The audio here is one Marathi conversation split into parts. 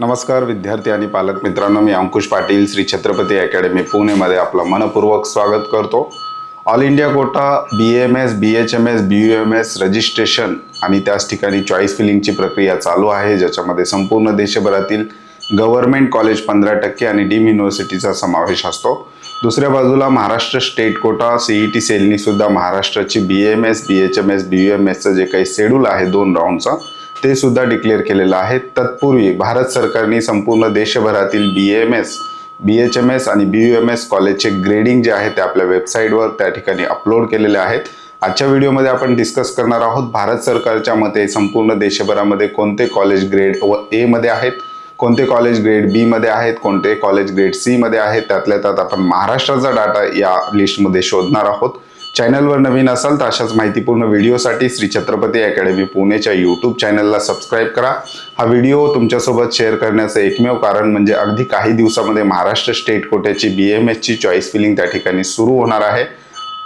नमस्कार विद्यार्थी आणि पालक मित्रांनो मी अंकुश पाटील श्री छत्रपती अकॅडमी पुणेमध्ये आपलं मनपूर्वक स्वागत करतो. All India quota B M S B H M S B U M S registration आणि त्याच ठिकाणी चॉईस फिलिंगची प्रक्रिया चालू आहे ज्याच्यामध्ये संपूर्ण देशभरातील गव्हर्मेंट कॉलेज पंधरा टक्के आणि डीम युनिव्हर्सिटीचा समावेश असतो. दुसऱ्या बाजूला Maharashtra state quota C E T सेलनीसुद्धा महाराष्ट्राची B M S B H M S B U M एसचं जे काही शेड्यूल आहे दोन राऊंडचं ते सुद्धा डिक्लेअर केलेलं आहे. तत्पूर्वी भारत सरकारने संपूर्ण देशभरातील B M S B H M S आणि बी यू एम एस कॉलेजचे ग्रेडिंग जे आहे ते आपल्या वेबसाईटवर त्या ठिकाणी अपलोड केलेले आहेत. आजच्या व्हिडिओमध्ये आपण डिस्कस करणार आहोत भारत सरकारच्या मते संपूर्ण देशभरामध्ये कोणते कॉलेज ग्रेड व एमध्ये आहेत कोणते कॉलेज ग्रेड बीमध्ये आहेत कोणते कॉलेज ग्रेड सीमध्ये आहेत त्यातल्या त्यात आपण महाराष्ट्राचा डाटा या लिस्टमध्ये शोधणार आहोत. चॅनलवर नवीन असाल तर अशाच माहितीपूर्ण व्हिडिओसाठी श्री छत्रपती अकॅडमी पुणेच्या यूट्यूब चॅनलला सबस्क्राईब करा. हा व्हिडिओ तुमच्यासोबत शेअर करण्याचं एकमेव कारण म्हणजे अगदी काही दिवसामध्ये महाराष्ट्र स्टेट कोट्याची बी एम एसची चॉईस फिलिंग त्या ठिकाणी सुरू होणार आहे.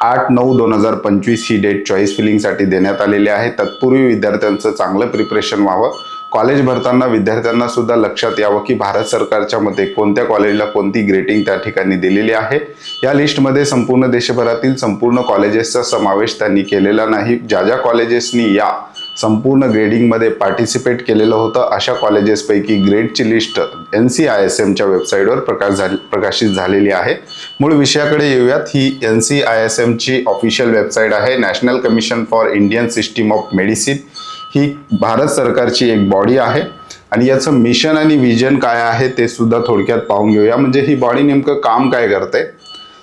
आठ नऊ दोन हजार पंचवीस ही डेट चॉईस फिलिंगसाठी देण्यात आलेली आहे. तत्पूर्वी विद्यार्थ्यांचं चांगलं प्रिपरेशन व्हावं. कॉलेज भरताना विद्यार्थ्यांना सुद्धा लक्षात यावं की भारत सरकारच्या मते कोणत्या कॉलेजला कोणती ग्रेडिंग त्या ठिकाणी दिलेली आहे. या लिस्टमध्ये संपूर्ण देशभरातील संपूर्ण कॉलेजेसचा समावेश त्यांनी केलेला नाही. ज्या ज्या कॉलेजेसनी या संपूर्ण ग्रेडिंगमध्ये पार्टिसिपेट केलेलं होतं अशा कॉलेजेसपैकी ग्रेडची list N C I S एमच्या वेबसाईटवर प्रकाश झाली प्रकाशित झालेली आहे. मूळ विषयाकडे येऊयात. ही एन सी आय एस एमची ऑफिशियल वेबसाईट आहे. National commission for Indian system of medicine. ही भारत सरकारची एक बॉडी आहे. आणि याचं मिशन आणि विजन काय आहे ते सुद्धा थोडक्यात पाहून घेऊया. म्हणजे ही बॉडी नेमकं काम काय करते?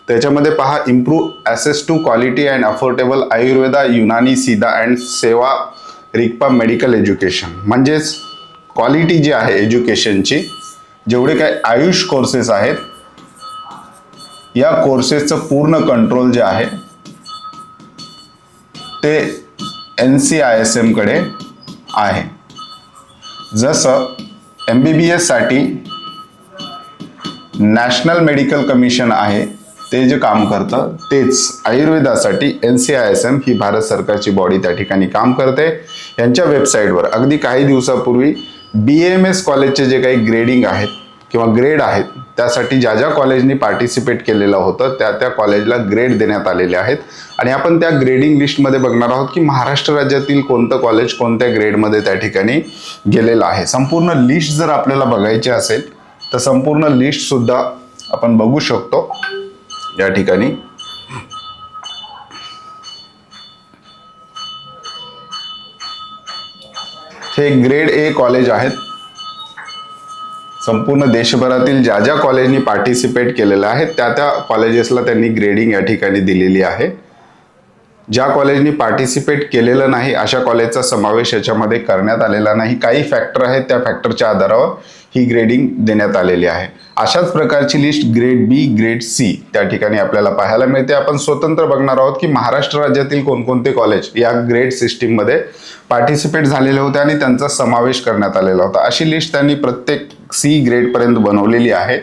त्याच्यामध्ये पहा improve access to quality and affordable Ayurveda Unani Siddha and Sowa Rigpa medical education म्हणजेच क्वालिटी जी आहे एज्युकेशनची जेवढे काय आयुष कोर्सेस आहेत या कोर्सेसचं पूर्ण कंट्रोल जे आहे ते एन सी आय एस एमकडे आहे. जसं एम बी बी एससाठी नॅशनल मेडिकल कमिशन आहे ते जे काम करतं तेच. आयुर्वेदासाठी N C I S M ही भारत सरकारची बॉडी त्या ठिकाणी काम करते. यांच्या वेबसाईटवर अगदी काही दिवसापूर्वी बी एम एस कॉलेजचे जे काही ग्रेडिंग आहेत किंवा ग्रेड आहेत त्यासाठी ज्या ज्या कॉलेजनी पार्टिसिपेट केलेलं होतं त्या त्या कॉलेजला ग्रेड देण्यात आलेले आहेत. आणि आपण त्या ग्रेडिंग लिस्टमध्ये बघणार आहोत की महाराष्ट्र राज्यातील कोणतं कॉलेज कोणत्या ग्रेडमध्ये त्या ठिकाणी गेलेलं आहे. संपूर्ण लिस्ट जर आपल्याला बघायची असेल तर संपूर्ण लिस्टसुद्धा आपण बघू शकतो. या ठिकाणी. हे ग्रेड ए कॉलेज आहेत. संपूर्ण देशभरातील ज्या ज्या कॉलेजनी पार्टिसिपेट केलेलं आहे त्या त्या कॉलेजेसला त्यांनी ग्रेडिंग या ठिकाणी दिलेली आहे. ज्या कॉलेजनी पार्टिसिपेट केलेलं नाही अशा कॉलेजचा समावेश याच्यामध्ये करण्यात आलेला नाही. काही फॅक्टर आहेत त्या फॅक्टरच्या आधारावर ही ग्रेडिंग देण्यात आलेली आहे. अशाच प्रकारची list grade B grade C त्या ठिकाणी आपल्याला पाहायला मिळते. आपण स्वतंत्र बघणार आहोत की महाराष्ट्र राज्यातील कोणकोणते कॉलेज या ग्रेड सिस्टीममध्ये पार्टिसिपेट झालेले होते आणि त्यांचा समावेश करण्यात आलेला होता. अशी लिस्ट त्यांनी प्रत्येक सी ग्रेडपर्यंत बनवलेली आहे.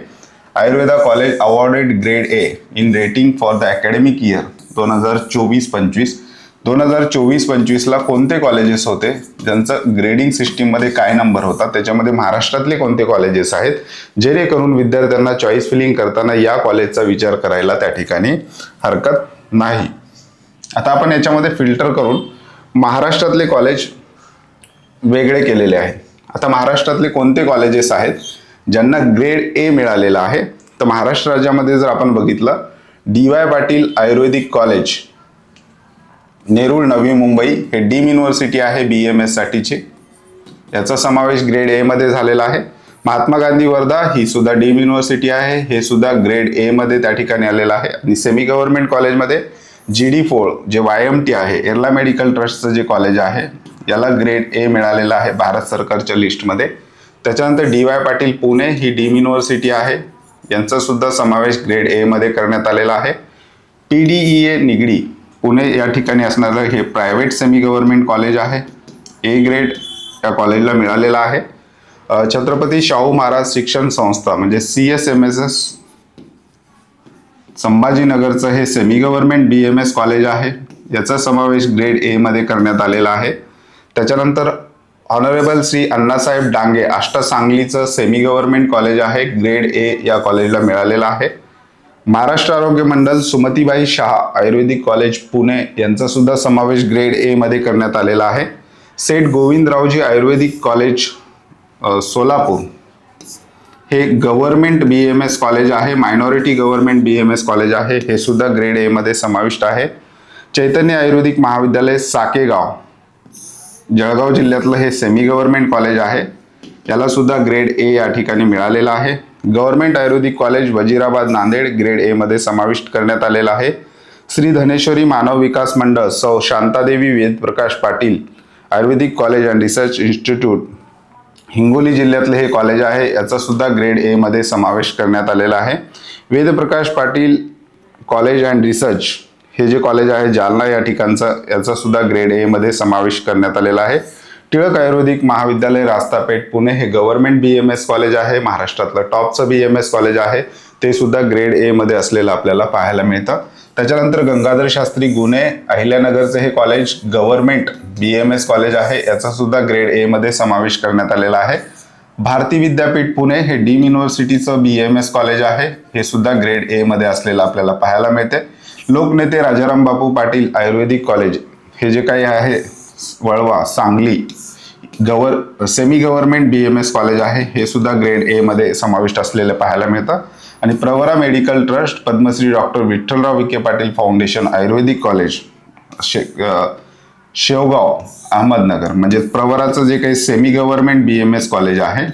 Ayurveda college awarded grade A in rating for the academic year दोन हजार चोवीस पंचवीस. दोन हजार चोवीस पंचवीसला कोणते कॉलेजेस होते? ज्यांचं ग्रेडिंग सिस्टीममध्ये काय नंबर होता? त्याच्यामध्ये महाराष्ट्रातले कोणते कॉलेजेस आहेत? जेणेकरून विद्यार्थ्यांना चॉईस फिलिंग करताना या कॉलेजचा विचार करायला त्या ठिकाणी हरकत नाही. आता आपण याच्यामध्ये फिल्टर करून महाराष्ट्रातले कॉलेज वेगळे केलेले आहेत. आता महाराष्ट्रातले कोणते कॉलेजेस आहेत? ज्यांना ग्रेड ए मिळालेला आहे? तर महाराष्ट्र राज्यामध्ये जर आपण बघितलं D Y Patil Ayurvedic college Nerul Navi Mumbai हे डीम युनिव्हर्सिटी आहे बी एम एससाठीची याचा समावेश ग्रेड एमध्ये झालेला आहे. महात्मा गांधी वर्धा ही सुद्धा डीम युनिव्हर्सिटी आहे. हे सुद्धा ग्रेड एमध्ये त्या ठिकाणी आलेलं आहे. आणि सेमी गव्हर्नमेंट कॉलेजमध्ये जी डी फोर जे वाय एम टी आहे एरला मेडिकल ट्रस्टचं जे कॉलेज आहे याला ग्रेड ए मिळालेला आहे भारत सरकारच्या लिस्टमध्ये त्याच्यानंतर डी वाय पाटील पुणे ही डीम युनिव्हर्सिटी आहे. यांचा सुद्धा समावेश ग्रेड एमध्ये करण्यात आलेला आहे. P D E A Nigdi Pune या ठिकाणी असणारं हे प्रायव्हेट सेमी गव्हर्नमेंट कॉलेज आहे. ए ग्रेड या कॉलेजला मिळालेला आहे. छत्रपती शाहू महाराज शिक्षण संस्था म्हणजे C S M S S संभाजीनगरचं हे semi government B M S college आहे. याचा समावेश ग्रेड एमध्ये करण्यात आलेला आहे. त्याच्यानंतर ऑनरेबल श्री अण्णासाहेब डांगे आष्टा सांगलीचं सेमी गव्हर्नमेंट कॉलेज आहे ग्रेड ए या कॉलेजला मिळालेलं आहे. महाराष्ट्र आरोग्य मंडल सुमतीबाई शहा आयुर्वेदिक कॉलेज पुणे यांचा सुद्धा समावेश ग्रेड ए मध्ये करण्यात आलेला आहे. सेठ गोविंदरावजी आयुर्वेदिक कॉलेज सोलापूर. हे government B M S college आहे minority government B M S college आहे हे सुद्धा ग्रेड ए मध्ये समाविष्ट आहे. चैतन्य आयुर्वेदिक महाविद्यालय साकेगाव. जळगाव जिल्ह्यातलं हे सेमी गव्हर्नमेंट कॉलेज आहे. याला सुद्धा ग्रेड ए या ठिकाणी मिळालेला आहे. Government Ayurvedic college Wazirabad Nanded grade A मध्ये समाविष्ट करण्यात आलेला आहे. Shri Dhaneshwari Manav Vikas Mandal Sau Shantadevi Vedprakash Patil Ayurvedic college and research institute Hingoli जिल्ह्यातले हे कॉलेज आहे. याचा सुद्धा ग्रेड ए मध्ये समावेश करण्यात आलेला आहे. Vedprakash Patil college and research हे जे कॉलेज आहे जालना या ठिकाणचं याचा सुद्धा ग्रेड ए मध्ये समावेश करण्यात आलेला आहे. टिळक आयुर्वेदिक महाविद्यालय रास्तापेठ पुणे हे government B M S college आहे. महाराष्ट्रातलं टॉपचं बी एम एस कॉलेज आहे. ते सुद्धा ग्रेड ए मध्ये असलेलं आपल्याला पाहायला मिळतं. त्याच्यानंतर गंगाधर शास्त्री गुन्हे अहिल्यानगरचं हे college government B M S college आहे. याचा सुद्धा ग्रेड ए मध्ये समावेश करण्यात आलेला आहे. भारती विद्यापीठ पुणे हे डीम युनिव्हर्सिटीचं बी एम एस कॉलेज आहे. हे सुद्धा ग्रेड ए मध्ये असलेलं आपल्याला पाहायला मिळते. लोकनेते राजाराम बापू पाटील आयुर्वेदिक कॉलेज. हे जे काही आहे Walwa Sangli गव्हर semi government B M S college आहे. हे सुद्धा ग्रेड एमध्ये समाविष्ट असलेलं पाहायला मिळतं. आणि Pravara medical trust Padmashri doctor Vitthalrao Vikhe Patil foundation Ayurvedic college शे शेवगाव अहमदनगर. म्हणजे प्रवराचं जे काही semi government B M S college आहे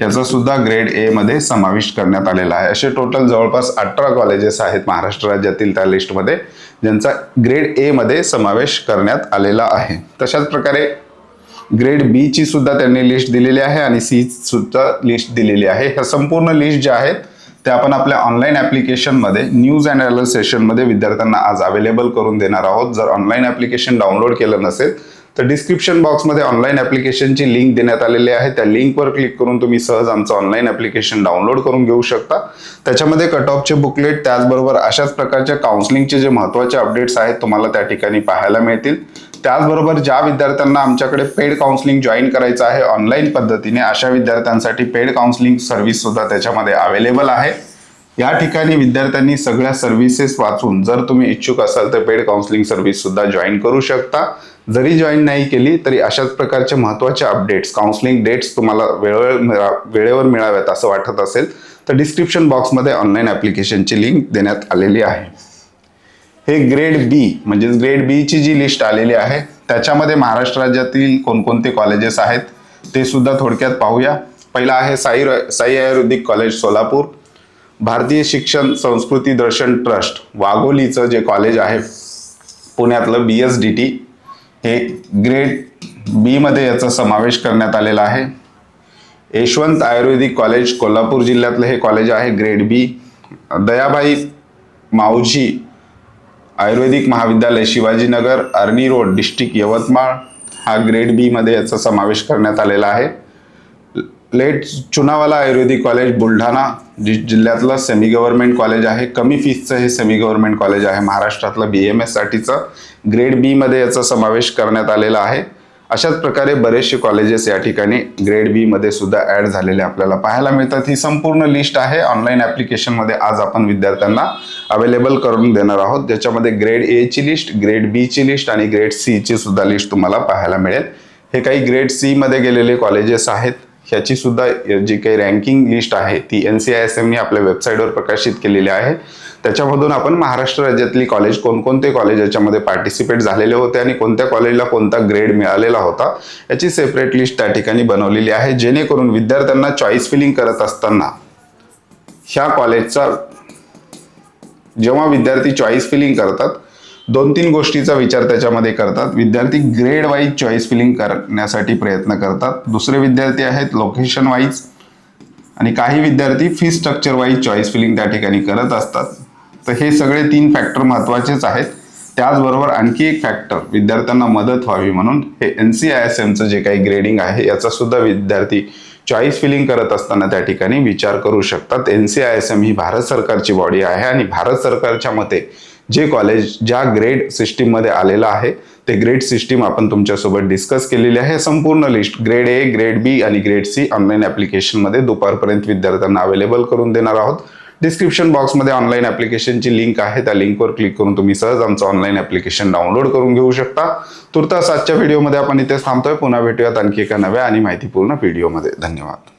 याचा सुद्धा ग्रेड ए मध्ये समाविष्ट करण्यात आलेला आहे. असे टोटल जवळपास अठरा कॉलेजेस आहेत महाराष्ट्र राज्यातील त्या लिस्टमध्ये ज्यांचा ग्रेड ए मध्ये समावेश करण्यात आलेला आहे. तशाच प्रकारे ग्रेड बी ची सुद्धा त्यांनी लिस्ट दिलेली आहे आणि सी सुद्धा लिस्ट दिलेली आहे. ह्या संपूर्ण लिस्ट ज्या आहेत त्या आपण आपल्या ऑनलाईन ॲप्लिकेशनमध्ये न्यूज अँड अलर्ट सेशनमध्ये विद्यार्थ्यांना आज अवेलेबल करून देणार आहोत. जर ऑनलाईन ॲप्लिकेशन डाउनलोड केलं नसेल तर डिस्क्रिप्शन बॉक्समध्ये ऑनलाईन ॲप्लिकेशनची लिंक देण्यात आलेली आहे. त्या लिंकवर क्लिक करून तुम्ही सहज आमचं ऑनलाईन ॲप्लिकेशन डाउनलोड करून घेऊ शकता. त्याच्यामध्ये कट ऑफचे बुकलेट त्याचबरोबर अशाच प्रकारच्या काउन्सिलिंगचे जे महत्त्वाचे अपडेट्स आहेत तुम्हाला त्या ठिकाणी पाहायला मिळतील. त्याचबरोबर ज्या विद्यार्थ्यांना आमच्याकडे पेड काउन्सिलिंग जॉईन करायचं आहे ऑनलाईन पद्धतीने अशा विद्यार्थ्यांसाठी पेड काउन्सिलिंग सर्व्हिस सुद्धा त्याच्यामध्ये अवेलेबल आहे. या ठिकाणी विद्यार्थ्यांनी सगळ्या सर्व्हिसेस वाचून जर तुम्ही इच्छुक असाल तर पेड काउन्सिलिंग सर्व्हिस सुद्धा जॉईन करू शकता. जरी जॉईन नाही केली तरी अशाच प्रकारचे महत्त्वाचे अपडेट्स काउन्सिलिंग डेट्स तुम्हाला वेळेवर वेळेवर मिळाव्यात असं वाटत असेल तर डिस्क्रिप्शन बॉक्समध्ये ऑनलाईन ॲप्लिकेशनची लिंक देण्यात आलेली आहे. हे ग्रेड बी म्हणजे ग्रेड बी ची जी लिस्ट आलेली आहे त्याच्यामध्ये महाराष्ट्र राज्यातील कोणकोणते कॉलेजेस आहेत ते सुद्धा थोडक्यात पाहूया. पहिला आहे साई साई आयुर्वेदिक कॉलेज सोलापूर. भारतीय शिक्षण संस्कृती दर्शन ट्रस्ट वाघोलीचं जे कॉलेज आहे पुण्यातलं बी एस डी टी हे ग्रेड बीमध्ये याचा समावेश करण्यात आलेला आहे. यशवंत आयुर्वेदिक कॉलेज कोल्हापूर जिल्ह्यातलं हे कॉलेज आहे ग्रेड बी दयाबाई माऊजी आयुर्वेदिक महाविद्यालय शिवाजीनगर अर्नी रोड डिस्ट्रिक्ट यवतमाळ हा ग्रेड बीमध्ये याचा समावेश करण्यात आलेला आहे. लेट चुनावाला आयुर्वेदिक कॉलेज बुलढाणा जि जिल्ह्यातलं सेमी गव्हर्नमेंट कॉलेज आहे. कमी फीसचं हे सेमी गव्हर्नमेंट कॉलेज आहे. महाराष्ट्रातलं बी एम एससाठीचं ग्रेड बीमध्ये याचा समावेश करण्यात आलेला आहे. अशाच प्रकारे बरेचसे कॉलेजेस या ठिकाणी ग्रेड बीमध्ये सुद्धा ॲड झालेले आपल्याला पाहायला मिळतात. ही संपूर्ण लिस्ट आहे. ऑनलाईन ॲप्लिकेशनमध्ये आज आपण विद्यार्थ्यांना अवेलेबल करून देणार आहोत. ज्याच्यामध्ये ग्रेड एची लिस्ट ग्रेड बीची लिस्ट आणि ग्रेड सीची सुद्धा लिस्ट तुम्हाला पाहायला मिळेल. हे काही ग्रेड सीमध्ये गेलेले कॉलेजेस आहेत. ह्याची सुद्धा जी काही रँकिंग लिस्ट आहे ती एन सी आय एस एमनी आपल्या वेबसाईटवर प्रकाशित केलेली आहे. त्याच्यामधून आपण महाराष्ट्र राज्यातली कॉलेज कोणकोणते कॉलेज याच्यामध्ये पार्टिसिपेट झालेले होते आणि कोणत्या कॉलेजला कोणता ग्रेड मिळालेला होता याची सेपरेट लिस्ट त्या ठिकाणी बनवलेली आहे. जेणेकरून विद्यार्थ्यांना चॉईस फिलिंग करत असताना ह्या कॉलेजचा जेव्हा विद्यार्थी चॉईस फिलिंग करतात दोन तीन गोष्टीचा विचार त्याच्यामध्ये करतात. विद्यार्थी ग्रेड वाईज चॉईस फिलिंग करण्यासाठी प्रयत्न करतात. दुसरे विद्यार्थी आहेत लोकेशन वाईज आणि काही विद्यार्थी fee structure wise choice filling त्या ठिकाणी करत असतात. तर हे सगळे तीन फॅक्टर महत्त्वाचेच आहेत. त्याचबरोबर आणखी एक फॅक्टर विद्यार्थ्यांना मदत व्हावी म्हणून हे एन सी आय एस एमचं जे काही ग्रेडिंग आहे याचा सुद्धा विद्यार्थी चॉईस फिलिंग करत असताना त्या ठिकाणी विचार करू शकतात. N C I S M ही भारत सरकारची बॉडी आहे आणि भारत सरकारच्या मते जे कॉलेज ज्या ग्रेड सिस्टीममध्ये आलेलं आहे ते ग्रेड सिस्टीम आपण तुमच्यासोबत डिस्कस केलेली आहे. संपूर्ण list grade A grade B आणि ग्रेड सी ऑनलाईन ॲप्लिकेशनमध्ये दुपारपर्यंत विद्यार्थ्यांना अवेलेबल करून देणार आहोत. डिस्क्रिप्शन बॉक्समध्ये ऑनलाईन ॲप्लिकेशनची लिंक आहे. त्या लिंकवर क्लिक करून तुम्ही सहज आमचं ऑनलाईन ॲप्लिकेशन डाउनलोड करून घेऊ शकता. तुर्तास आजच्या व्हिडिओमध्ये आपण इथेच थांबतोय. पुन्हा भेटूयात आणखी एका नव्या आणि माहितीपूर्ण व्हिडिओमध्ये धन्यवाद.